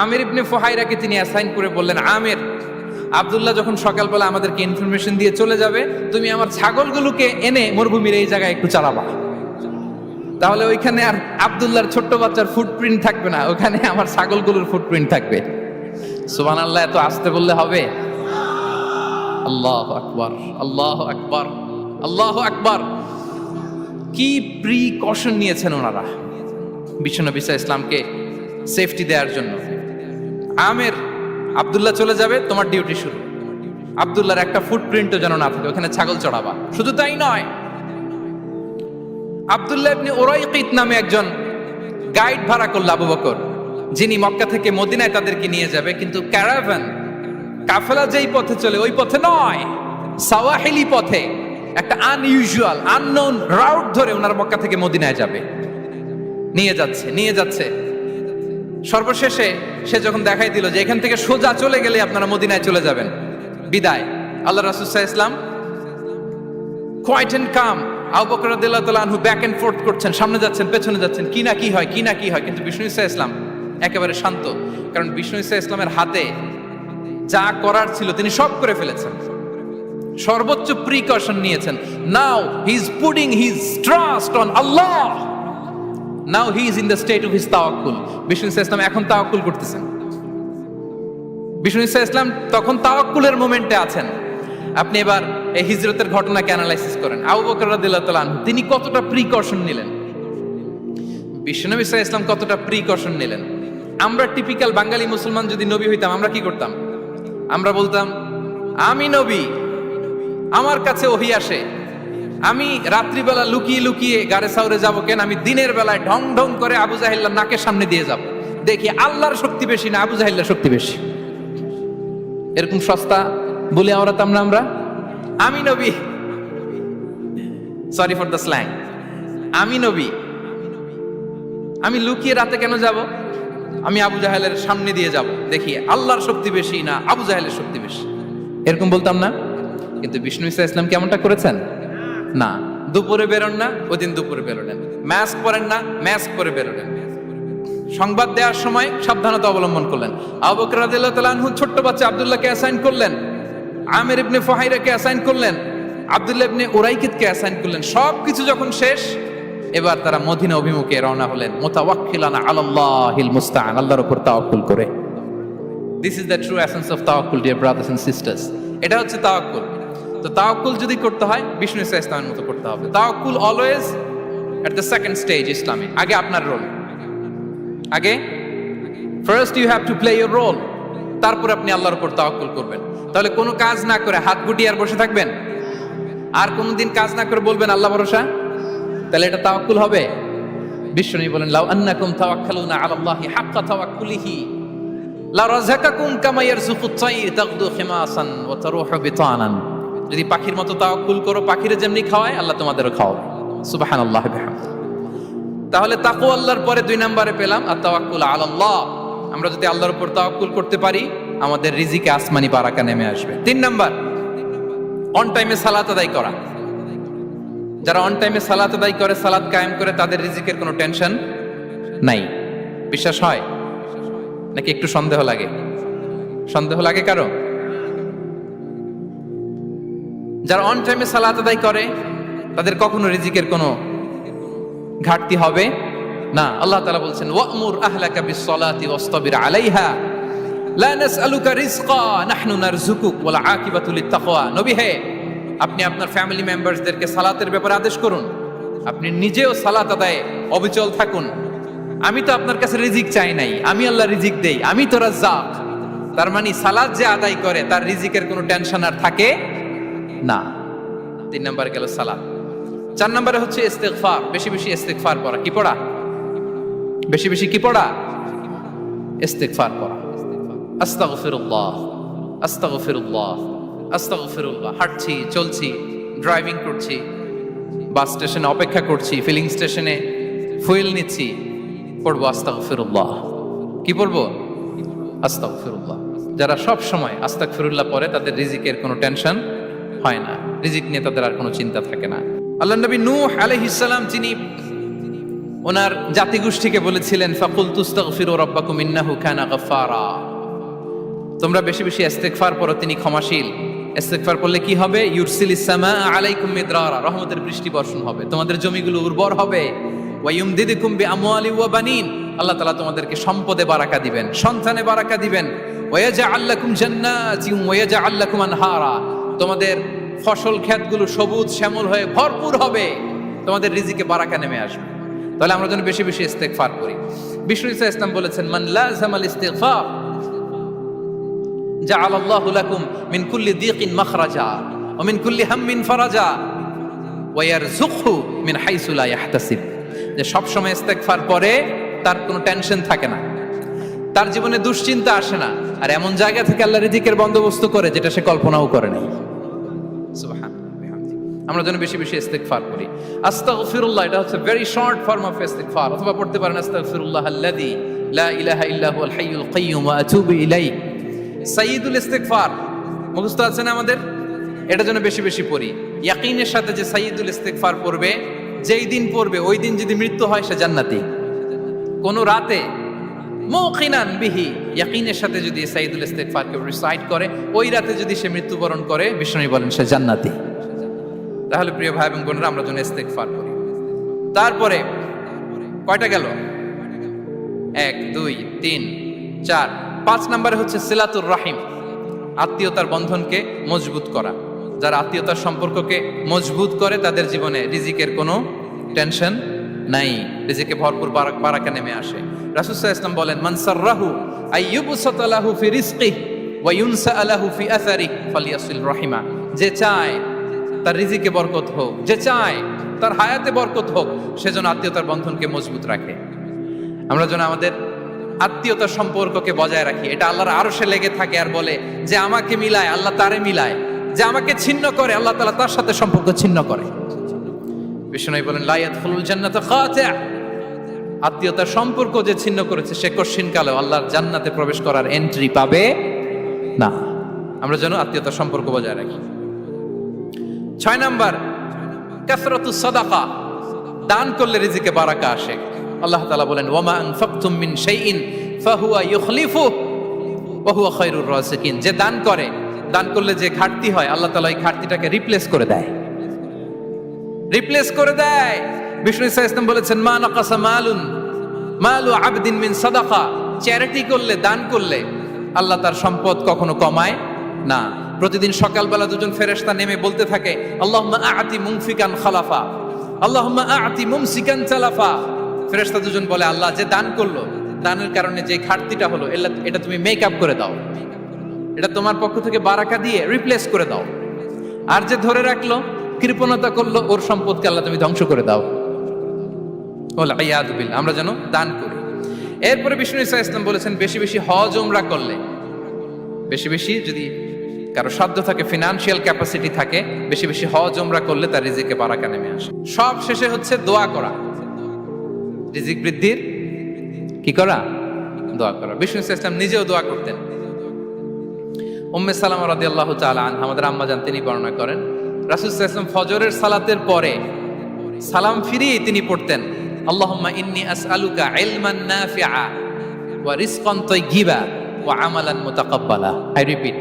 আমির ইবনে ফোহাইরাকে তিনি অ্যাসাইন করে বললেন, আমির, আব্দুল্লাহ যখন সকালবেলা আমাদেরকে ইনফরমেশন দিয়ে চলে যাবে, তুমি আমার ছাগলগুলোকে এনে মরুভূমির এই জায়গায় একটু চালাবা। তাহলে ওইখানে আর আব্দুল্লাহর ছোট্ট বাচ্চার ফুটপ্রিন্ট থাকবে না, ওখানে আমার ছাগলগুলোর ফুটপ্রিন্ট থাকবে। সুবান আল্লাহ এত আসতে বললে হবে? আল্লাহ আকবার আল্লাহ আকবার আল্লাহ আকবার। কি প্রিকশন নিয়েছেন ওনারা? বিশ্বনবী ইসলামকে সেফটি দেওয়ার জন্য। আমের, আব্দুল্লাহ চলে যাবে, তোমার ডিউটি শুরু। আব্দুল্লাহর একটা ফুটপ্রিন্টও যেন না থাকে, ওখানে ছাগল চড়াবা। শুধু তাই নয়, আব্দুল্লাহ ইবনে ওরাইকিত নামে একজন গাইড ভাড়া করল আবু বকর। যিনি মক্কা থেকে মদিনায় তাদেরকে নিয়ে যাবে, কিন্তু ক্যারাভান কাফেলা যেই পথে চলে, ওই পথে নয়। সাওয়াহিলি পথে, একটা আনইউজুয়াল আননোন রাউট ধরে ওনার মক্কা থেকে মদিনায় যাবে। নিয়ে যাচ্ছে নিয়ে যাচ্ছে। সর্বশেষে সে যখন দেখাই দিল যে এখান থেকে সোজা চলে গেলে আপনারা মদিনায় চলে যাবেন। বিদায়। আল্লাহ রাসুসাহ ইসলাম কোয়াইট এন্ড কাম আবু বকর রাদিয়াল্লাহু আনহু ব্যাক এন্ড ফোর্থ করছেন, সামনে যাচ্ছেন, পেছনে যাচ্ছেন, কি না কি হয়, কি না কি হয়। কিন্তু বিষ্ণু ইসা ইসলাম একেবারে শান্ত। কারণ বিষ্ণু ইসা ইসলামের হাতে যা করার ছিল তিনি সব করে ফেলেছেন। সর্বোচ্চ প্রিকশন নিয়েছেন। Now he is putting his trust on Allah now he is in the state of his তাওয়াক্কুল। বিষ্ণু ইসা ইসলাম এখন তাওয়াক্কুল করতেছেন। বিষ্ণু ইসা ইসলাম তখন তাওয়াক্কুলের মোমেন্টে আছেন। আপনি এবার এই হিজরতের ঘটনাকে অ্যানালাইসিস করেন? আবু বকর রাদিয়াল্লাহু আনহু, তিনি কতটা প্রিকশন নিলেন? বিশ্বনবী সাল্লাল্লাহু ইসলাম কতটা প্রিকশন নিলেন? আমরা টিপিক্যাল বাঙালি মুসলমান যদি নবী হইতাম, আমরা কি করতাম? আমরা বলতাম, আমি নবী, আমার কাছে ওহি আসে। আমি রাত্রিবেলা লুকিয়ে লুকিয়ে গাড়ে সাউরে যাব কেন? আমি দিনের বেলায় ঢং ঢং করে আবু জাহিল্লার নাকের সামনে দিয়ে যাব। দেখি আল্লাহর শক্তি বেশি না আবু জাহিল্লার শক্তি বেশি। এরকম সস্তা বলে আওড়াতাম না আমরা আমি নবী। সরি ফর দ্য স্ল্যাং আমি নবী। আমি লুকিয়ে রাতে কেন যাব? আমি আবু জাহেলের সামনে দিয়ে যাব। দেখি আল্লাহর শক্তি বেশি না আবু জাহেলের শক্তি বেশি। এরকম বলতাম না? কিন্তু বিষ্ণু ইসা ইসলাম কেমনটা করেছেন? না, দুপুরে বেরোন না ওই দিন দুপুরে বেরোলেন ম্যাস্ক পরেন না ম্যাস্ক পরে বেরোলেন সংবাদ দেওয়ার সময় সাবধানতা অবলম্বন করলেন। আবু বকর রাদিয়াল্লাহু ছোট্ট বাচ্চা আব্দুল্লাহকে অ্যাসাইন করলেন। আমির ইবনে ফাহাইরাকে অ্যাসাইন করলেন। আব্দুল্লাহ ইবনে উরাইকিতকে অ্যাসাইন করলেন। সব কিছু যখন শেষ, এবার তারা মদিনা অভিমুখে রওনা হলেন। মুতাওয়াক্কিলানা আলাল্লাহিল মুস্তাআন, আল্লাহর উপর তাওয়াক্কুল করে। This is the true essence of তাওয়াক্কুল ডিয়ার ব্রাদার্স এন্ড সিস্টার্স এটা হচ্ছে তাওয়াক্কুল। তো তাওকুল যদি করতে হয়, বিষ্ণু ইসা ইসলামের মতো করতে হবে। তাওয়াক্কুল always at the second stage ইসলামে, আগে আপনার রোল আগে? First you have to play your role তারপর আপনি আল্লাহর উপর তাওয়াক্কুল করবেন। তাহলে কোনো কাজ না করে হাত গুটিয়ে আর বসে থাকবেন? আর কোনোদিন কাজ না করে বলবেন আল্লাহ ভরসা? তাহলে এটা তাওয়াক্কুল হবে। বিশ্বনবী বলেন, লাউ আন্নাকুম তাওয়াক্কালুনা আলাল্লাহি হাক্কা তাওয়াক্কুলিহি, লা রাযাকাকুম কামা ইয়ারযুকুত তাইর, তাগদু খিমাসান ওয়া তারুহু বিতানান। যদি পাখির মতো তাওয়াক্কুল করো, পাখিরে যেমনি খাওয়ায়, আল্লাহ তোমাদেরও খাওয়াবে। সুবহানাল্লাহি বিহামদিহি তাহলে তাকু আল্লাহর পরে দুই নম্বরে পেলাম আর তাওয়াক্কুল আলাল্লাহ। আমরা যদি আল্লাহর উপর তাওয়াক্কুল করতে পারি, আমাদের রিজিকে আসমানি বারাকা নেমে আসবে। তিন নাম্বার অন টাইমে সালাত আদায় করা। যারা অন টাইমে সালাত আদায় করে, সালাত কায়েম করে, তাদের রিজিকের কোনো টেনশন নাই। বিশ্বাস হয়? নাকি একটু সন্দেহ লাগে? সন্দেহ লাগে কারও? যারা অন টাইমে সালাত আদায় করে, তাদের কখনো রিজিকের কোনো ঘাটতি হবে না। আল্লাহ তাআলা বলছেন, ওয়ামুর আহলাকা বিসসালাতি ওয়াসতাবির আলাইহা, লা নাসআলুকা রিজকা, নাহনু নারযুকুক ওয়াল আকিবাতু লিত্তাকওয়া। নবী হে, আপনি আপনার ফ্যামিলি মেম্বারসদেরকে সালাতের ব্যাপারে আদেশ করুন। আপনি নিজেও সালাত আদায়ে অবিচল থাকুন। আমি তো আপনার কাছে রিজিক চাই নাই। আমি আল্লাহ রিজিক দেই। আমি তো রাজ্জাক। তার মানে সালাত যে আদায় করে, তার রিজিকের কোনো টেনশন আর থাকে না। তিন নাম্বার গেল সালাত। চার নম্বরে হচ্ছে ইস্তেগফার। বেশি বেশি ইস্তেগফার পড়া। কি পড়া? বেশি বেশি কি পড়া? ইস্তেগফার পড়া। আস্তাগফিরুল্লাহ। আস্তাগফিরুল্লাহ। আস্তাগফিরুল্লাহ। হাঁটছি, চলছি ড্রাইভিং করছি বাস স্টেশনে অপেক্ষা করছি ফিলিং স্টেশনে ফুয়েল নিচ্ছি, পড়ব আস্তাগফিরুল্লাহ। কি পড়ব? আস্তাগফিরুল্লাহ। যারা সব সময় আস্তাগফিরুল্লাহ পড়ে, তাদের রিজিকের কোনো টেনশন হয় না। রিজিক নিয়ে তাদের আর কোনো চিন্তা থাকে না। আল্লাহ নবী নূহ আলাইহিস সালাম, যিনি ওনার জাতিগোষ্ঠীকে বলেছিলেন ফাকুল তুস্তাগফিরু রাব্বাকুম ইন্নাহু কানা তোমরা বেশি বেশি ইস্তেগফার পড়ো, তিনি ক্ষমাশীল। ইস্তেগফার করলে কি হবে? ইউরসিলিস সামা আলাইকুম মিদরারা। রহমতের বৃষ্টি বর্ষণ হবে। তোমাদের জমিগুলো উর্বর হবে। ওয়ায়ুমদিদুকুম বিআমওয়ালি ওয়া বানিন। আল্লাহ তাআলা তোমাদেরকে সম্পদে বারাকা দিবেন, সন্তানে বারাকা দিবেন। ওয়াজআল লাকুম জান্নাতিন লাকুম আনহারা। তোমাদের ফসল ক্ষেতগুলো সবুজ শ্যামল হয়ে ভরপুর হবে। তোমাদের রিজিকে বারাকা নেমে আসবে। তাহলে আমরা যেন বেশি বেশি ইস্তেগফার করি। বিষ্ণু ইসা ইসলাম বলেছেন, মান লাজামাল ইস্তেগফার জাআল আল্লাহু লাকুম মিন কুল্লি দিকিন মাখরাজা, ওয়া মিন কুল্লি হাম্মিন ফারাজা, ওয়া ইয়ারযুকহু মিন হাইসু লা ইয়াহতাসিব। যে সব সময় ইস্তেগফার পরে তার কোনো টেনশন থাকে না। তার জীবনে দুশ্চিন্তা আসে না। আর এমন জায়গা থেকে আল্লাহ রিজিকের বন্দোবস্ত করে যেটা সে কল্পনাও করে নাই। আমরা যেন বেশি বেশি ইস্তেগফার করি। আস্তাগফিরুল্লাহ, এটা হচ্ছে ভেরি শর্ট ফর্ম অফ ইস্তেগফার। অথবা পড়তে পারেন, আস্তাগফিরুল্লাহ আল্লাযী লা ইলাহা ইল্লা হুয়াল হাইয়ুল কাইয়্যুম ওয়া আতুবু ইলাইহি। সাইয়্যিদুল ইস্তেগফার। মুখস্থ আছে না আমাদের? এটা যেন বেশি বেশি পড়ি। ইয়াকিনের সাথে যে সাইয়্যিদুল ইস্তেগফার পড়বে, যেই দিন পড়বে, ওই দিন যদি মৃত্যু হয়, সে জান্নাতি। কোন রাতে মুকিনান বিহি। ইয়াকিনের সাথে যদি সাইদুল ইস্তেগফারকে রিসাইট করে, ওই রাতে যদি সে মৃত্যুবরণ করে বিষ্ণু বলেন সে জান্নাতি। তাহলে প্রিয় ভাই এবং বোনেরা, আমরা যেন ইস্তেগফার করি। তারপরে, কয়টা গেল? এক, দুই, তিন, চার। পাঁচ নম্বরে হচ্ছে সিলাতুর রাহিম। আত্মীয়তার বন্ধনকে মজবুত করা। যারা আত্মীয়তার সম্পর্ককে মজবুত করে, তাদের জীবনে রিজিকের কোনো টেনশন নাই, রিজিকে ভরপুর বারাক নেমে আসে। রাসূলুল্লাহ ইসলাম বলেন মানসার রাহু আইয়ুবসাতালাহু ফি রিজকি ওয়া ইউনসা আলাহু ফি আসারি ফালিয়াসিল রাহিমা। যে চায়, তার রিজিকে বরকত হোক, যে চায়, তার হায়াতে বরকত হোক সেজন্য আত্মীয়তার বন্ধনকে মজবুত রাখে। আমরা যেন আমাদের আত্মীয়তার সম্পর্ককে বজায় রাখি। এটা আল্লাহর আরও সে লেগে থাকে আর বলে যে আমাকে মিলায়, আল্লাহ তারে মিলায়। যে আমাকে ছিন্ন করে, আল্লাহ তালা তার সাথে সম্পর্ক ছিন্ন করে। বিষ্ণু বলেন লাইয়াত ফুলুল জান্নাত খাতিআ। আত্মীয়তার সম্পর্ক যে ছিন্ন করেছে, সে কশিন কালে আল্লাহর জান্নাতে প্রবেশ করার এন্ট্রি পাবে না। আমরা যেন আত্মীয়তার সম্পর্ক বজায় রাখি। ছয় নাম্বার, কাসরাতু সাদাকা। দান করলে রিজিকে বারাকা আসে। আল্লাহ তাআলা বলেন ওয়ামা আনফাকতুম মিন শাইইন ফাহুয়া ইউখলিফু। ওয়া হুয়া খায়রুর রাসিকিন যে দান করে, দান করলে যে ঘাটতি হয়, আল্লাহ তাআলা এই ঘাটতিটাকে রিপ্লেস করে দেয়। রিপ্লেস করে দেয়। বিষ্ণু ইসা ইসলাম বলেছেন, মা নাকাসা মালুন, মালু আবদিন মিন সাদাকা। চ্যারিটি করলে, দান করলে আল্লাহ তার সম্পদ কখনো কমায় না। প্রতিদিন সকালবেলা দুজন ফেরেশতা নেমে বলতে থাকে, আল্লাহুম্মা আতি মুনফিকান খালাফা, আল্লাহুম্মা আতি মুমসিকান চালাফা ফেরেশতা দুজন বলে, আল্লাহ যে দান করল, দানের কারণে যে ঘাটতিটা হলো এলা- এটা তুমি মেক আপ করে দাও। এটা তোমার পক্ষ থেকে বারাকা দিয়ে রিপ্লেস করে দাও। আর যে ধরে রাখল কৃপণতা করল, ওর সম্পদকে আল্লাহ তুমি ধ্বংস করে দাও। বলে আয়াদুবিল আমরা যেন দান করি। এরপরে বিষ্ণু ইসা ইসলাম বলেছেন, বেশি বেশি হজ উমরা করলে, বেশি বেশি যদি কারও সাধ্য থাকে ফিনান্সিয়াল ক্যাপাসিটি থাকে, বেশি বেশি হজ উমরা করলে তার রিজিকে বারাকা নেমে আসে। সব শেষে হচ্ছে দোয়া করা। রিজিক বৃদ্ধির কি করা? দোয়া করা। বিষ্ণু ইসা ইসলাম নিজেও দোয়া করতেন। উম্মে সালাম রাদিয়াল্লাহু তাআলা আনহা, আমাদের আম্মা জান তিনি বর্ণনা করেন সাল্লাল্লাহু ফজরের সালাতের পরে সালাম ফিরিয়ে তিনি পড়তেন, আল্লাহুম্মা ইন্নী আসআলুকা ইলমান নাফিআ ওয়া রিজকান তাইয়্যিবা ওয়া আমালান মুতাকাব্বালা। আই রিপিট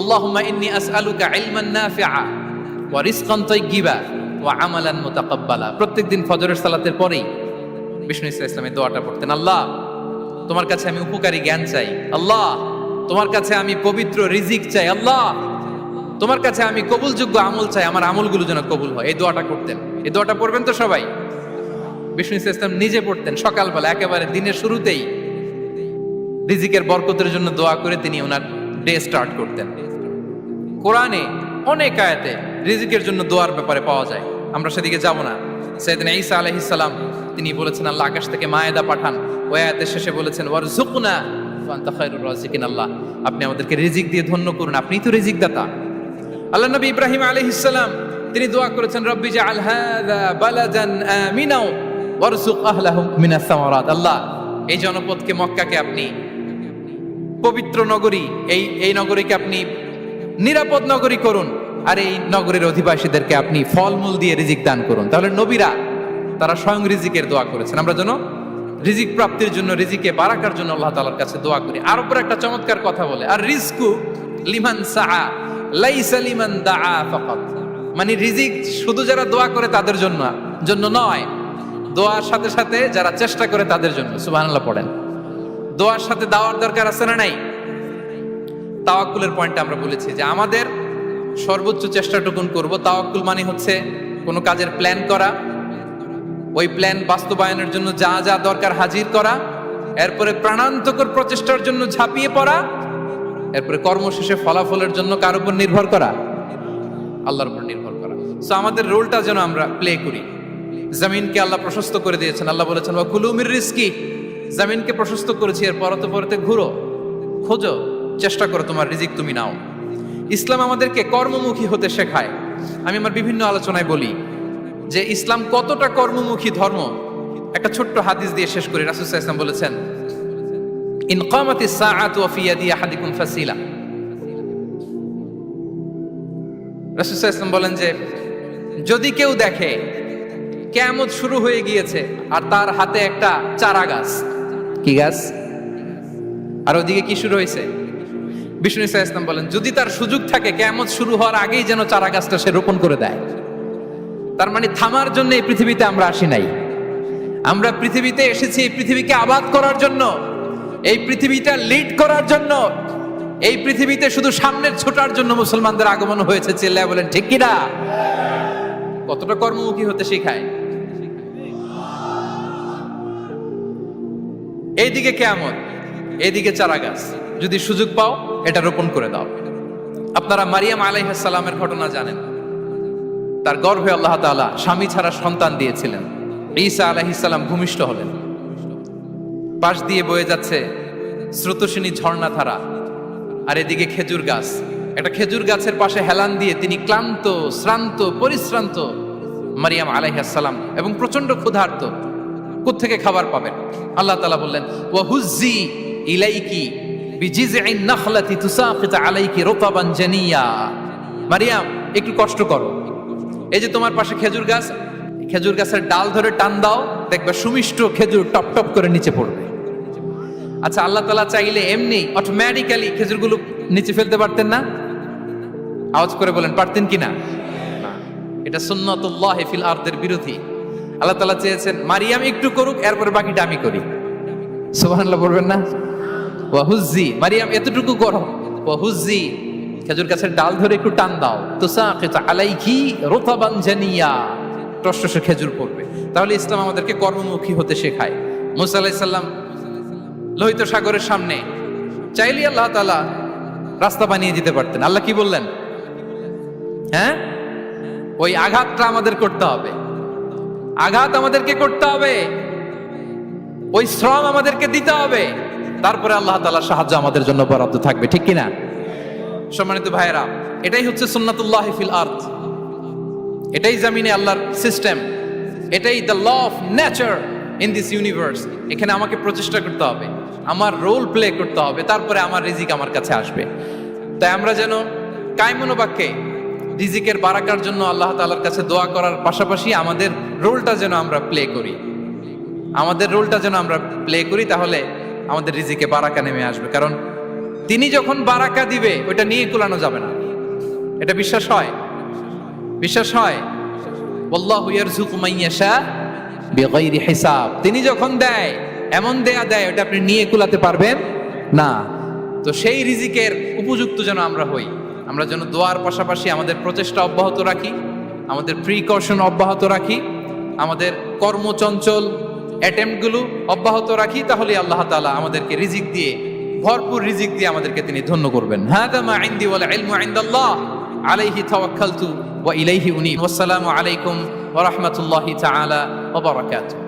আল্লাহুম্মা ইন্নী আসআলুকা ইলমান নাফিআ ওয়া রিজকান তাইয়্যিবা ওয়া আমালান মুতাকাব্বালা। প্রত্যেকদিন ফজরের সালাতের পরেই বিষ্ণু ইসা ইসলামের দোয়াটা পড়তেন, আল্লাহ, তোমার কাছে আমি উপকারী জ্ঞান চাই। আল্লাহ, তোমার কাছে আমি পবিত্র রিজিক চাই। আল্লাহ তোমার কাছে আমি কবুলযোগ্য আমল চাই, আমার আমলগুলো যেন কবুল হয়। এই দোয়াটা করতেন। এই দোয়াটা পড়বেন তো সবাই? বিষ্ণু ইসা ইসলাম নিজে পড়তেন সকালবেলা, একেবারে দিনের শুরুতেই। রিজিকের বরকতের জন্য দোয়া করে তিনি ওনার ডে স্টার্ট করতেন। কোরআনে অনেক আয়াতে রিজিকের জন্য দোয়ার ব্যাপারে পাওয়া যায়। আমরা সেদিকে যাব না। সৈয়দিন ঈসা আলাইহিস সালাম তিনি বলেছেন, আল্লাহ আকাশ থেকে মায়েদা পাঠান। ওই আয়াতের শেষে বলেছেন ফান্তা খায়রুর আল্লাহ। আপনি আমাদেরকে রিজিক দিয়ে ধন্য করুন। আপনি তো রিজিক দাতা আল্লাহ নবী ইব্রাহিম আলাইহিস সালাম, তিনি দোয়া করেছেন, রব্বি জাআল হাযা বালাদান আমিনাও সামারাত। আল্লাহ, এই জনপদকে মক্কাকে আপনি, পবিত্র নগরী, এই এই নগরীকে আপনি নিরাপদ নগরী করুন, আর এই নগরীর অধিবাসীদেরকে আপনি ফলমূল দিয়ে রিজিক দান করুন। তাহলে নবীরা, তারা স্বয়ং রিজিকের দোয়া করেছেন। আমরা যেন রিজিক প্রাপ্তির জন্য, রিজিকে বারাকার জন্য আল্লাহ তালার কাছে দোয়া করি। আর উপর একটা চমৎকার কথা বলে, আর রিজকু লিমান সাআ। লাইসা লিমান দাআ ফাকাত। মানে রিজিক শুধু যারা দোয়া করে তাদের জন্য জন্য নয়, দোয়ার সাথে সাথে যারা চেষ্টা করে তাদের জন্য, সুবহানাল্লাহ পড়েন। দোয়ার সাথে দাওয়ার দরকার আছে না নাই? তাওয়াক্কুলের পয়েন্টটা আমরা বলেছি যে আমাদের সর্বোচ্চ চেষ্টাটুকুন করব। তাওয়াক্কুল মানে হচ্ছে কোনো কাজের প্ল্যান করা, ওই প্ল্যান বাস্তবায়নের জন্য যা যা দরকার হাজির করা, এরপরে প্রাণান্তকর প্রচেষ্টার জন্য ঝাঁপিয়ে পড়া এরপরে কর্মশেষে ফলাফলের জন্য কার উপর নির্ভর করা? আল্লাহর উপর নির্ভর করা। সো আমাদের রোলটা যেন আমরা প্লে করি। জমিনকে আল্লাহ প্রশস্ত করে দিয়েছেন। আল্লাহ বলেছেন বা কুলুমির রিস্কি। জমিনকে প্রশস্ত করেছি এর পরতে পরতে ঘুরো, খোঁজো, চেষ্টা করো, তোমার রিজিক তুমি নাও। ইসলাম আমাদেরকে কর্মমুখী হতে শেখায়। আমি আমার বিভিন্ন আলোচনায় বলি যে, ইসলাম কতটা কর্মমুখী ধর্ম? একটা ছোট্ট হাদিস দিয়ে শেষ করি। রাসুল ইসলাম বলেছেন ফাসিলা বলেন যে, যদি কেউ দেখে, কেয়ামত শুরু হয়ে গিয়েছে আর তার হাতে একটা চারা গাছ। কি গাছ? আর ওদিকে কি শুরু হয়েছে? বিষ্ণু ইসা ইসলাম বলেন, যদি তার সুযোগ থাকে, কেয়ামত শুরু হওয়ার আগেই যেন চারা গাছটা সে রোপণ করে দেয়। তার মানে থামার জন্য এই পৃথিবীতে আমরা আসি নাই। আমরা পৃথিবীতে এসেছি, এই পৃথিবীকে আবাদ করার জন্য এই পৃথিবীটা লিড করার জন্য, এই পৃথিবীতে শুধু সামনের ছোটার জন্য মুসলমানদের আগমন হয়েছে, চিল্লায় বলেন, ঠিক কিনা কতটা কর্মমুখী হতে শেখায়? এইদিকে কেমন এইদিকে চারা গাছ যদি সুযোগ পাও, এটা রোপণ করে দাও। আপনারা মারিয়াম আলাইহাসালামের ঘটনা জানেন। তার গর্ভে আল্লাহ তাআলা স্বামী ছাড়া সন্তান দিয়েছিলেন। ঈসা আলাইহিসাল্লাম ভূমিষ্ঠ হলেন। পাশ দিয়ে বয়ে যাচ্ছে স্রোতসিনী ঝর্ণা ধারা আর এদিকে খেজুর গাছ। একটা খেজুর গাছের পাশে হেলান দিয়ে তিনি ক্লান্ত, শ্রান্ত, পরিশ্রান্ত মারিয়াম আলাইহাসাল্লাম এবং প্রচণ্ড ক্ষুধার্ত। থেকে খাবার পাবেন? আল্লাহ তালা বললেন ওয়াহুজ্জি ইলাইকি আলাইকি মারিয়াম, একটু কষ্ট করো। এই যে তোমার পাশে খেজুর গাছ, খেজুর গাছের ডাল ধরে টান দাও, দেখবে সুমিষ্ট খেজুর টপ টপ করে নিচে পড়বে। আচ্ছা আল্লাহ তালা চাইলে এমনি অটোমেটিক্যালি খেজুরগুলো নিচে ফেলতে পারতেন না? আওয়াজ করে বলেন, পারতেন কি না? এটা সুন্নতুল্লাহ ফিল আরদের বিরোধী। আল্লাহ তালা চেয়েছেন, মারিয়াম একটু করুক, এরপরে বাকিটা আমি করি। সুবহানাল্লাহ বলবেন না? ওয়াহুজ্জি মারিয়াম এতটুকু করো ওয়াহুজ্জি খেজুর গাছের ডাল ধরে একটু টান দাও। তুসাকিত আলাইকি রতাবান জানিয়া। টসটসে খেজুর পড়বে। তাহলে ইসলাম আমাদেরকে কর্মমুখী হতে শেখায়। মুসা আলাইহিস সালাম লোহিত সাগরের সামনে। চাইলে আল্লাহ তালা রাস্তা বানিয়ে দিতে পারতেন। আল্লাহ কি বললেন? হ্যাঁ? ওই আঘাতটা আমাদের করতে হবে। আঘাত আমাদেরকে করতে হবে। ওই শ্রম আমাদেরকে দিতে হবে। তারপরে আল্লাহ তাআলা সাহায্য আমাদের জন্য বরাদ্দ থাকবে। ঠিক কিনা? সম্মানিত ভাইয়েরা, এটাই হচ্ছে সুন্নাতুল্লাহ ফিল আর্থ এটাই জামিনে আল্লাহর সিস্টেম। এটাই the law of nature in this universe এখানে আমাকে প্রচেষ্টা করতে হবে। আমার রোল প্লে করতে হবে, তারপরে আমার রিজিক আমার কাছে আসবে। তাই আমরা যেন কায়মনোবাক্যে রিজিকের বারাকার জন্য আল্লাহ তালার কাছে দোয়া করার পাশাপাশি আমাদের রোলটা যেন আমরা প্লে করি। আমাদের রোলটা যেন আমরা প্লে করি, তাহলে আমাদের রিজিকে বারাকা নেমে আসবে। কারণ তিনি যখন বারাকা দিবে ওটা নিয়ে কুলানো যাবে না। এটা বিশ্বাস হয়? বিশ্বাস হয়? আল্লাহু ইয়ারযুকু মান ইয়াশা বিগাইরি হিসাব। তিনি যখন দেয় এমন দেয়া দেয়, ওটা আপনি নিয়ে কুলাতে পারবেন? না। তো সেই রিজিকের উপযুক্ত যেন আমরা হই। আমরা যেন দোয়ার পাশাপাশি আমাদের প্রচেষ্টা অব্যাহত রাখি, আমাদের প্রিকশন অব্যাহত রাখি, আমাদের কর্মচঞ্চল অ্যাটেম্পগুলো অব্যাহত রাখি তাহলে আল্লাহ তাআলা আমাদেরকে রিজিক দিয়ে, ভরপুর রিজিক দিয়ে আমাদেরকে তিনি ধন্য করবেন। ইনদাল্লাহ। আলাইহি তাওয়াক্কালতু ওয়া ইলাইহি উনি ওয়াসসালামু আলাইকুম ওয়া রাহমাতুল্লাহি তাআলা ওয়া বারাকাতুহু।